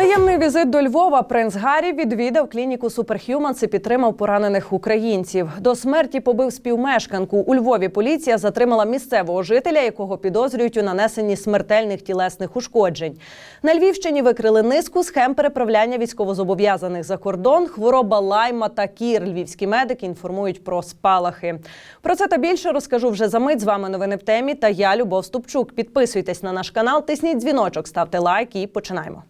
Таємний візит до Львова принц Гаррі відвідав клініку Суперхюманс і підтримав поранених українців. До смерті побив співмешканку. У Львові поліція затримала місцевого жителя, якого підозрюють у нанесенні смертельних тілесних ушкоджень. На Львівщині викрили низку схем переправляння військовозобов'язаних за кордон. Хвороба лайма та кір. Львівські медики інформують про спалахи. Про це та більше розкажу вже за мить. З вами новини в темі. Та я Любов Ступчук. Підписуйтесь на наш канал, тисніть дзвіночок, ставте лайк і починаємо.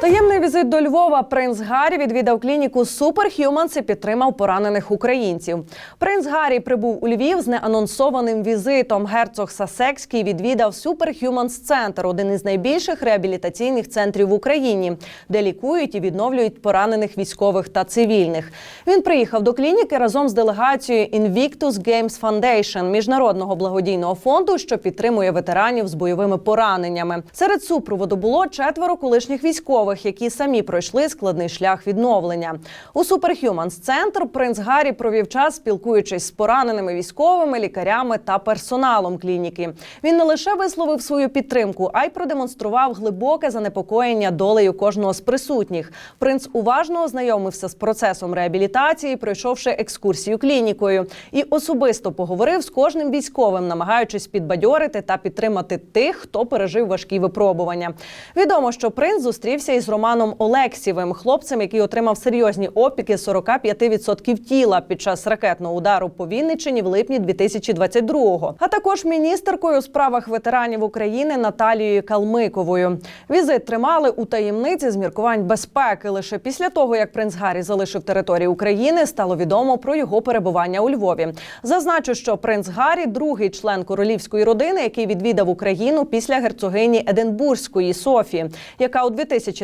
Таємний візит до Львова принц Гаррі відвідав клініку Superhumans і підтримав поранених українців. Принц Гаррі прибув у Львів з неанонсованим візитом. Герцог Сасекський відвідав Superhumans Центр, один із найбільших реабілітаційних центрів в Україні, де лікують і відновлюють поранених військових та цивільних. Він приїхав до клініки разом з делегацією Invictus Games Foundation, міжнародного благодійного фонду, що підтримує ветеранів з бойовими пораненнями. Серед супроводу було четверо колишніх військових, які самі пройшли складний шлях відновлення. У Superhumans Центр принц Гаррі провів час, спілкуючись з пораненими військовими, лікарями та персоналом клініки. Він не лише висловив свою підтримку, а й продемонстрував глибоке занепокоєння долею кожного з присутніх. Принц уважно ознайомився з процесом реабілітації, пройшовши екскурсію клінікою, і особисто поговорив з кожним військовим, намагаючись підбадьорити та підтримати тих, хто пережив важкі випробування. Відомо, що принц зустрівся із Романом Олексєвим, хлопцем, який отримав серйозні опіки 45% тіла під час ракетного удару по Вінниччині в липні 2022-го. А також міністеркою у справах ветеранів України Наталією Калмиковою. Візит тримали у таємниці з міркувань безпеки. Лише після того, як принц Гаррі залишив територію України, стало відомо про його перебування у Львові. Зазначу, що принц Гаррі другий член королівської родини, який відвідав Україну після герцогині Единбурзької Софії, яка у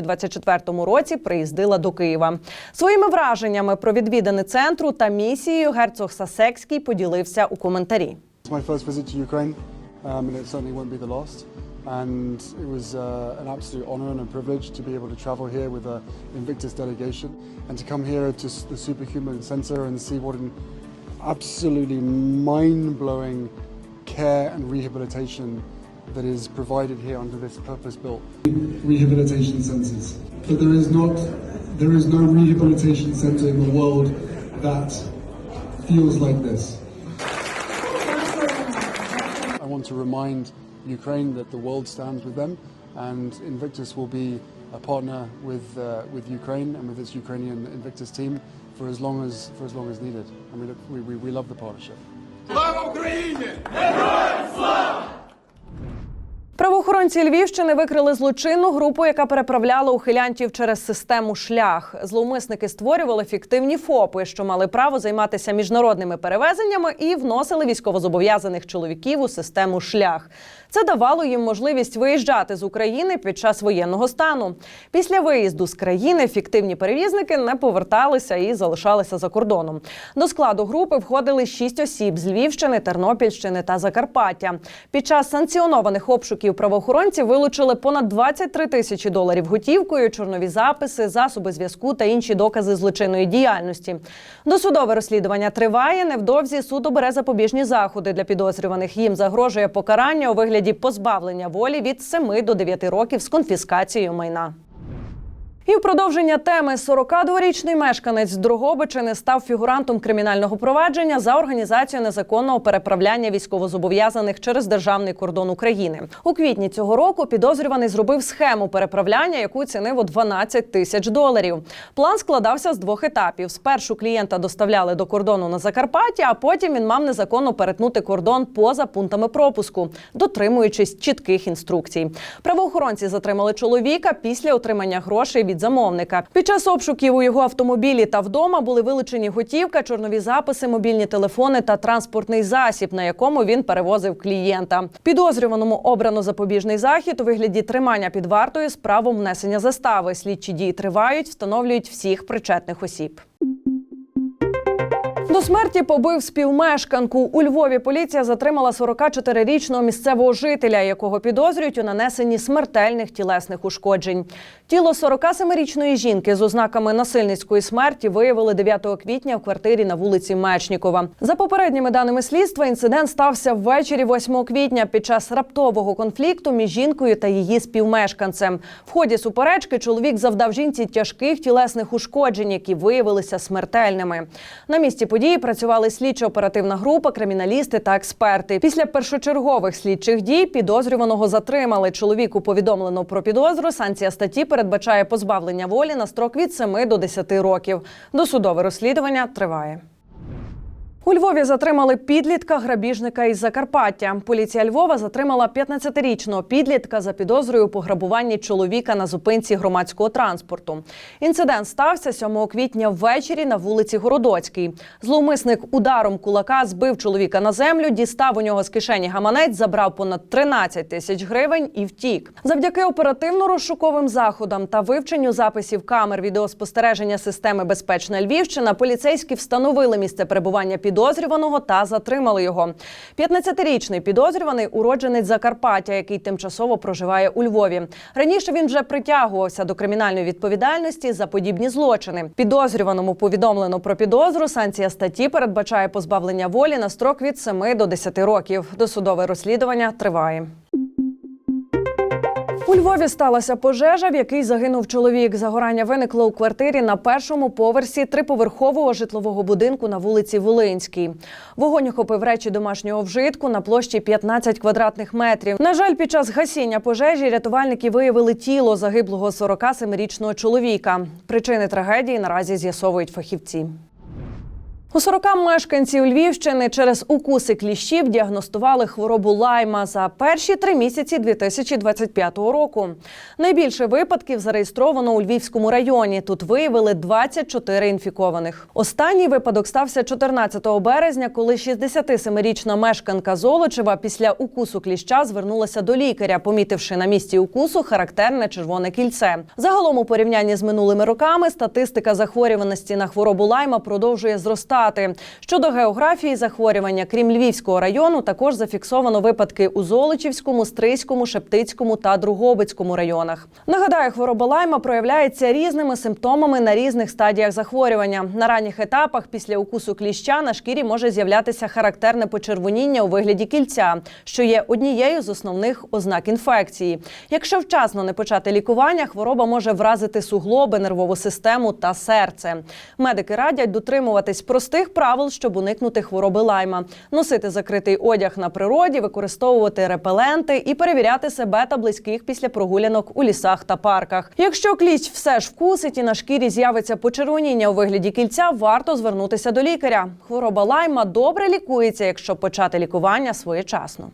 2024 році приїздила до Києва. Своїми враженнями про відвідини центру та місією герцог Сасекський поділився у коментарі. Um, and it was uh, an absolute honour and a privilege to be able to travel here with the Invictus delegation and to come here to the Superhuman Centre and see what an absolutely mind-blowing care and rehabilitation that is provided here under this purpose-built rehabilitation centres. But there is not, there is no rehabilitation centre in the world that feels like this. I want to remind Ukraine that the world stands with them, and Invictus will be a partner with uh, with Ukraine and with its Ukrainian Invictus team for as long as for as long as needed, and we look, we, we, we love the partnership. Love Ukraine! Правоохоронці Львівщини викрили злочинну групу, яка переправляла ухилянтів через систему шлях. Зловмисники створювали фіктивні ФОПи, що мали право займатися міжнародними перевезеннями і вносили військовозобов'язаних чоловіків у систему шлях. Це давало їм можливість виїжджати з України під час воєнного стану. Після виїзду з країни фіктивні перевізники не поверталися і залишалися за кордоном. До складу групи входили шість осіб з Львівщини, Тернопільщини та Закарпаття. Під час санкціонованих обшуків правоохоронці вилучили понад 23 тисячі доларів готівкою, чорнові записи, засоби зв'язку та інші докази злочинної діяльності. Досудове розслідування триває. Невдовзі суд обере запобіжні заходи для підозрюваних. Їм загрожує покарання у вигляді позбавлення волі від 7 до 9 років з конфіскацією майна. І в продовження теми 42-річний мешканець Дрогобичини став фігурантом кримінального провадження за організацію незаконного переправляння військовозобов'язаних через державний кордон України. У квітні цього року підозрюваний зробив схему переправляння, яку цінив у 12 тисяч доларів. План складався з двох етапів: спершу клієнта доставляли до кордону на Закарпатті, а потім він мав незаконно перетнути кордон поза пунктами пропуску, дотримуючись чітких інструкцій. Правоохоронці затримали чоловіка після отримання грошей від замовника. Під час обшуків у його автомобілі та вдома були вилучені готівка, чорнові записи, мобільні телефони та транспортний засіб, на якому він перевозив клієнта. Підозрюваному обрано запобіжний захід у вигляді тримання під вартою з правом внесення застави. Слідчі дії тривають, встановлюють всіх причетних осіб. До смерті побив співмешканку. У Львові поліція затримала 44-річного місцевого жителя, якого підозрюють у нанесенні смертельних тілесних ушкоджень. Тіло 47-річної жінки з ознаками насильницької смерті виявили 9 квітня в квартирі на вулиці Мечнікова. За попередніми даними слідства, інцидент стався ввечері 8 квітня під час раптового конфлікту між жінкою та її співмешканцем. В ході суперечки чоловік завдав жінці тяжких тілесних ушкоджень, які виявилися смертельними. На місці події працювали слідчо-оперативна група, криміналісти та експерти. Після першочергових слідчих дій підозрюваного затримали. Чоловіку повідомлено про підозру. Санкція статті передбачає позбавлення волі на строк від 7 до 10 років. Досудове розслідування триває. У Львові затримали підлітка грабіжника із Закарпаття. Поліція Львова затримала 15-річного підлітка за підозрою у пограбуванні чоловіка на зупинці громадського транспорту. Інцидент стався 7 квітня ввечері на вулиці Городоцькій. Зловмисник ударом кулака збив чоловіка на землю, дістав у нього з кишені гаманець, забрав понад 13 тисяч гривень і втік. Завдяки оперативно-розшуковим заходам та вивченню записів камер відеоспостереження системи Безпечна Львівщина поліцейські встановили місце перебування підозрюваного та затримали його. 15-річний підозрюваний уродженець Закарпаття, який тимчасово проживає у Львові. Раніше він вже притягувався до кримінальної відповідальності за подібні злочини. Підозрюваному повідомлено про підозру. Санкція статті передбачає позбавлення волі на строк від 7 до 10 років. Досудове розслідування триває. У Львові сталася пожежа, в якій загинув чоловік. Загорання виникло у квартирі на першому поверсі триповерхового житлового будинку на вулиці Волинській. Вогонь охопив речі домашнього вжитку на площі 15 квадратних метрів. На жаль, під час гасіння пожежі рятувальники виявили тіло загиблого 47-річного чоловіка. Причини трагедії наразі з'ясовують фахівці. У 40 мешканців Львівщини через укуси кліщів діагностували хворобу лайма за перші три місяці 2025 року. Найбільше випадків зареєстровано у Львівському районі. Тут виявили 24 інфікованих. Останній випадок стався 14 березня, коли 67-річна мешканка Золочева після укусу кліща звернулася до лікаря, помітивши на місці укусу характерне червоне кільце. Загалом у порівнянні з минулими роками статистика захворюваності на хворобу лайма продовжує зростати. Щодо географії захворювання, крім Львівського району, також зафіксовано випадки у Золочівському, Стрийському, Шептицькому та Другобицькому районах. Нагадаю, хвороба лайма проявляється різними симптомами на різних стадіях захворювання. На ранніх етапах після укусу кліща на шкірі може з'являтися характерне почервоніння у вигляді кільця, що є однією з основних ознак інфекції. Якщо вчасно не почати лікування, хвороба може вразити суглоби, нервову систему та серце. Медики радять дотримуватись простих правил, щоб уникнути хвороби лайма, носити закритий одяг на природі, використовувати репеленти і перевіряти себе та близьких після прогулянок у лісах та парках. Якщо кліщ все ж вкусить і на шкірі з'явиться почервоніння у вигляді кільця, варто звернутися до лікаря. Хвороба лайма добре лікується, якщо почати лікування своєчасно.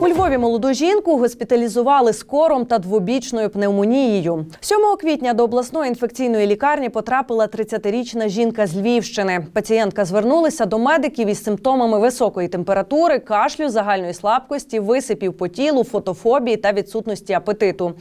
У Львові молоду жінку госпіталізували з кором та двобічною пневмонією. 7 квітня до обласної інфекційної лікарні потрапила 30-річна жінка з Львівщини. Пацієнтка звернулася до медиків із симптомами високої температури, кашлю, загальної слабкості, висипів по тілу, фотофобії та відсутності апетиту.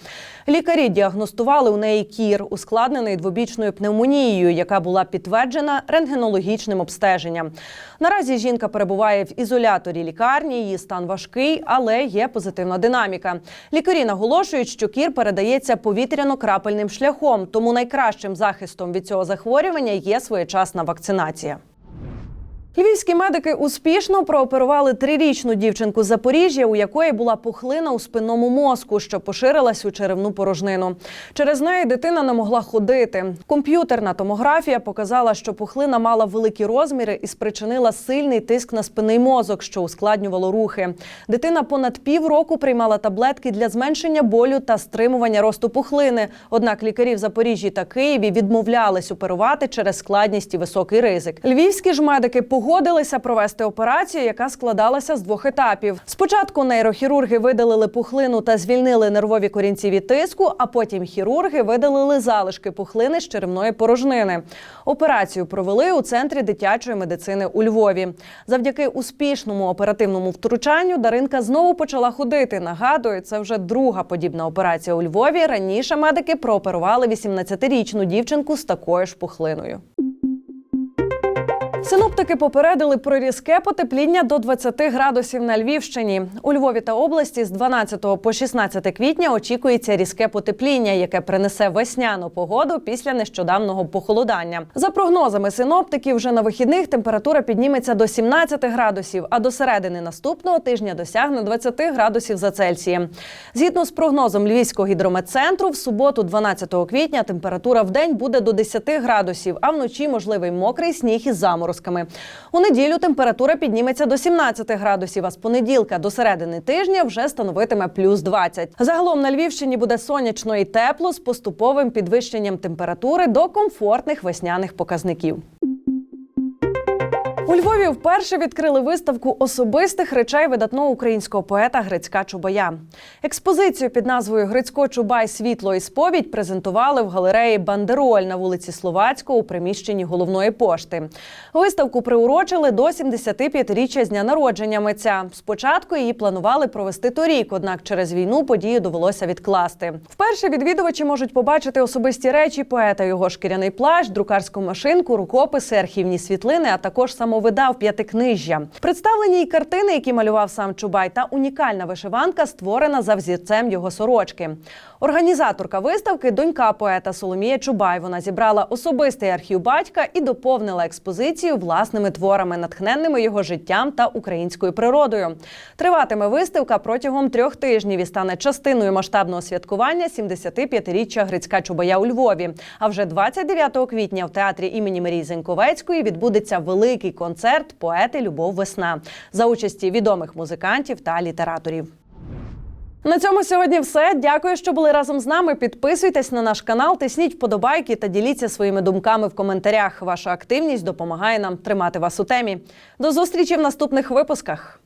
Лікарі діагностували у неї кір, ускладнений двобічною пневмонією, яка була підтверджена рентгенологічним обстеженням. Наразі жінка перебуває в ізоляторі лікарні. Її стан важкий, але є позитивна динаміка. Лікарі наголошують, що кір передається повітряно-крапельним шляхом, тому найкращим захистом від цього захворювання є своєчасна вакцинація. Львівські медики успішно прооперували трирічну дівчинку Запоріжжя, у якої була пухлина у спинному мозку, що поширилась у черевну порожнину. Через неї дитина не могла ходити. Комп'ютерна томографія показала, що пухлина мала великі розміри і спричинила сильний тиск на спинний мозок, що ускладнювало рухи. Дитина понад півроку приймала таблетки для зменшення болю та стримування росту пухлини. Однак лікарі в Запоріжжі та Києві відмовлялись оперувати через складність і високий ризик. Львівські ж медики погодилися провести операцію, яка складалася з двох етапів. Спочатку нейрохірурги видалили пухлину та звільнили нервові корінці від тиску, а потім хірурги видалили залишки пухлини з черевної порожнини. Операцію провели у центрі дитячої медицини у Львові. Завдяки успішному оперативному втручанню Даринка знову почала ходити. Нагадую, це вже друга подібна операція у Львові. Раніше медики прооперували 18-річну дівчинку з такою ж пухлиною. Синоптики попередили про різке потепління до 20 градусів на Львівщині. У Львові та області з 12 по 16 квітня очікується різке потепління, яке принесе весняну погоду після нещодавнього похолодання. За прогнозами синоптиків, вже на вихідних температура підніметься до 17 градусів, а до середини наступного тижня досягне 20 градусів за Цельсієм. Згідно з прогнозом Львівського гідрометцентру, в суботу, 12 квітня, температура в день буде до 10 градусів, а вночі можливий мокрий сніг із заморозками. У неділю температура підніметься до 17 градусів, а з понеділка до середини тижня вже становитиме плюс 20. Загалом на Львівщині буде сонячно і тепло з поступовим підвищенням температури до комфортних весняних показників. Львові вперше відкрили виставку особистих речей видатного українського поета Грицька Чубая. Експозицію під назвою Грицько Чубай Світло і сповідь презентували в галереї Бандероль на вулиці Словацького у приміщенні головної пошти. Виставку приурочили до 75-річчя з дня народження митця. Спочатку її планували провести торік, однак через війну подію довелося відкласти. Вперше відвідувачі можуть побачити особисті речі поета, його шкіряний плащ, друкарську машинку, рукописи, архівні світлини, а також самовидав п'ятикнижжя. Представлені й картини, які малював сам Чубай, та унікальна вишиванка, створена за взірцем його сорочки. Організаторка виставки донька поета Соломія Чубай. Вона зібрала особистий архів батька і доповнила експозицію власними творами, натхненними його життям та українською природою. Триватиме виставка протягом трьох тижнів і стане частиною масштабного святкування 75-річчя Грицька Чубая у Львові. А вже 29 квітня в театрі імені Марії Зеньковецької відбудеться великий концерт поети Любов Весна за участі відомих музикантів та літераторів. На цьому сьогодні все. Дякую, що були разом з нами. Підписуйтесь на наш канал, тисніть вподобайки та діліться своїми думками в коментарях. Ваша активність допомагає нам тримати вас у темі. До зустрічі в наступних випусках.